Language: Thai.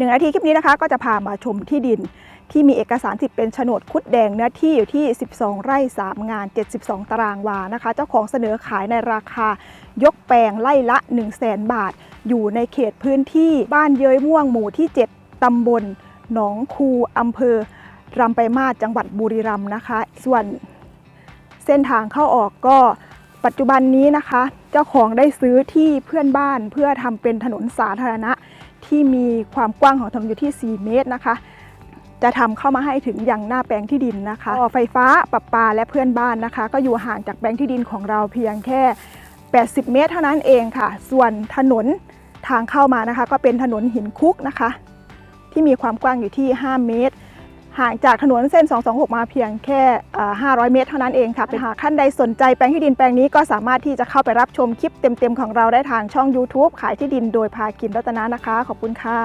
หนึ่งนาทีคลิปนี้นะคะก็จะพามาชมที่ดินที่มีเอกสารสิทธิ์เป็นโฉนดคุดแดงเนื้อที่อยู่ที่ 12 ไร่ 3 งาน 72 ตารางวานะคะ เจ้าของเสนอขายในราคายกแปลงไร่ละ 1 0 0 0 0แบาท อยู่ในเขตพื้นที่บ้านเย้ยม่วงหมู่ที่ 7 ตำบลหนองคูอำเภอรำไปมาศจังหวัดบุรีรัมย์นะคะ ส่วนเส้นทางเข้าออกก็ ปัจจุบันนี้นะคะ เจ้าของได้ซื้อที่เพื่อนบ้านเพื่อทำเป็นถนนสาธารณะ ที่มีความกว้างของถนนอยู่ที่ 4 เมตรนะคะ จะทำเข้ามาให้ถึงยังหน้าแปลงที่ดินนะคะไฟฟ้าประปาและเพื่อนบ้านนะคะ ก็อยู่ห่างจากแปลงที่ดินของเราเพียงแค่ 80 เมตรเท่านั้นเองค่ะ ส่วนถนนทางเข้ามานะคะ ก็เป็นถนนหินคุกนะคะ ที่มีความกว้างอยู่ที่ 5 เมตร ห่างจากถนนเส้น 226 มาเพียงแค่อ่า500 เมตรเท่านั้นเองค่ะหากท่านใดสนใจแปลงที่ดินแปลงนี้ก็สามารถที่จะเข้าไปรับชมคลิปเต็มๆ ของเราได้ทางช่อง YouTube ขายที่ดินโดยพากินรัตนานะคะ ขอบคุณค่ะ